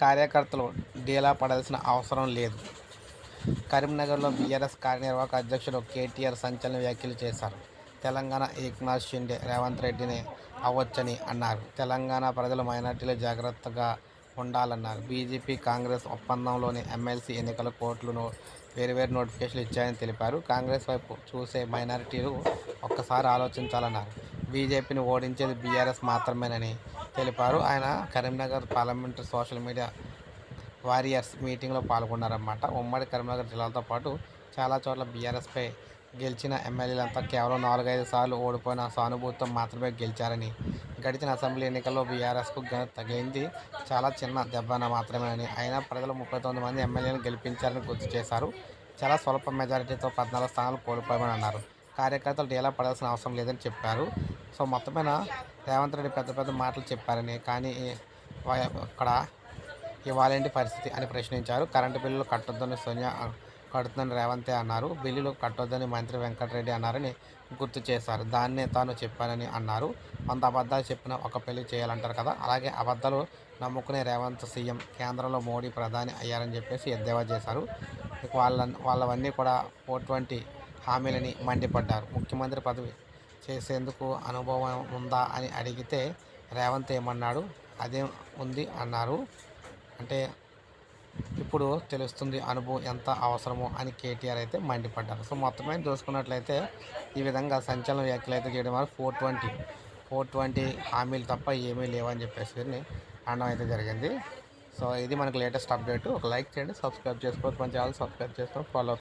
కార్యకర్తలు డీలా పడాల్సిన అవసరం లేదు. కరీంనగర్లో బీఆర్ఎస్ కార్యనిర్వాహక అధ్యక్షుడు కేటీఆర్ సంచలన వ్యాఖ్యలు చేశారు. తెలంగాణ ఏక్నాథ్ షిండే రేవంత్ రెడ్డిని అవ్వచ్చని అన్నారు. తెలంగాణ ప్రజలు మైనార్టీలు జాగ్రత్తగా ఉండాలన్నారు. బీజేపీ కాంగ్రెస్ ఒప్పందంలోని ఎమ్మెల్సీ ఎన్నికల కోర్టులను వేరువేరు నోటిఫికేషన్లు ఇచ్చాయని తెలిపారు. కాంగ్రెస్ వైపు చూసే మైనారిటీలు ఒక్కసారి ఆలోచించాలన్నారు. బీజేపీని ఓడించేది బీఆర్ఎస్ మాత్రమేనని తెలిపారు. ఆయన Karimnagar parliament social media warriors మీటింగ్లో పాల్గొన్నారన్నమాట. ఉమ్మడి కరీంనగర్ జిల్లాతో పాటు చాలా చోట్ల బీఆర్ఎస్పై గెలిచిన ఎమ్మెల్యేలంతా కేవలం నాలుగైదు సార్లు ఓడిపోయిన సానుభూతితో మాత్రమే గెలిచారని. గడిచిన అసెంబ్లీ ఎన్నికల్లో బీఆర్ఎస్కు గ- తగిలింది. చాలా చిన్న దెబ్బన మాత్రమేనని. అయినా ప్రజలు ముప్పై తొమ్మిది మంది ఎమ్మెల్యేలను గెలిపించారని గుర్తు చేశారు. చాలా స్వల్ప మెజారిటీతో పద్నాలుగు స్థానాలు కోల్పోయామని అన్నారు. కార్యకర్తలు డీలా పడాల్సిన అవసరం లేదని చెప్పారు. సో మొత్తమైన రేవంత్ రెడ్డి పెద్ద పెద్ద మాటలు చెప్పారని కానీ అక్కడ ఇవ్వాలేంటి పరిస్థితి అని ప్రశ్నించారు. కరెంటు బిల్లులు కట్టొద్దని సోనియా కడుతుందని రేవంతే అన్నారు. బిల్లులు కట్టొద్దని మంత్రి వెంకటరెడ్డి అన్నారని గుర్తు చేశారు. దాన్నే తాను చెప్పానని అన్నారు. వంద అబద్ధాలు చెప్పిన ఒక పెళ్ళి చేయాలంటారు కదా. అలాగే అబద్ధాలు నమ్ముకునే రేవంత్ సీఎం కేంద్రంలో మోడీ ప్రధాని అయ్యారని చెప్పేసి ఎద్దేవా చేశారు. వాళ్ళ వాళ్ళవన్నీ కూడా ఫోర్ ట్వంటీ హామీలని మండిపడ్డారు. ముఖ్యమంత్రి పదవి చేసేందుకు అనుభవం ఉందా అని అడిగితే రేవంత్ ఏమన్నాడు? అదే ఉంది అన్నారు. అంటే ఇప్పుడు తెలుస్తుంది అనుభవం ఎంత అవసరమో అని కేటీఆర్ అయితే మండిపడ్డారు. సో మొత్తమే చూసుకున్నట్లయితే ఈ విధంగా సంచలన వ్యాఖ్యలు అయితే చేయడం వల్ల ఫోర్ ట్వంటీ ఫోర్ ట్వంటీ హామీలు తప్ప ఏమీ లేవని చెప్పేసి అనడం అయితే జరిగింది. సో ఇది మనకు లేటెస్ట్ అప్డేట్. ఒక లైక్ చేయండి సబ్స్క్రైబ్ చేసుకోవచ్చు. మన ఛానల్ సబ్స్క్రైబ్ చేసుకొని ఫాలో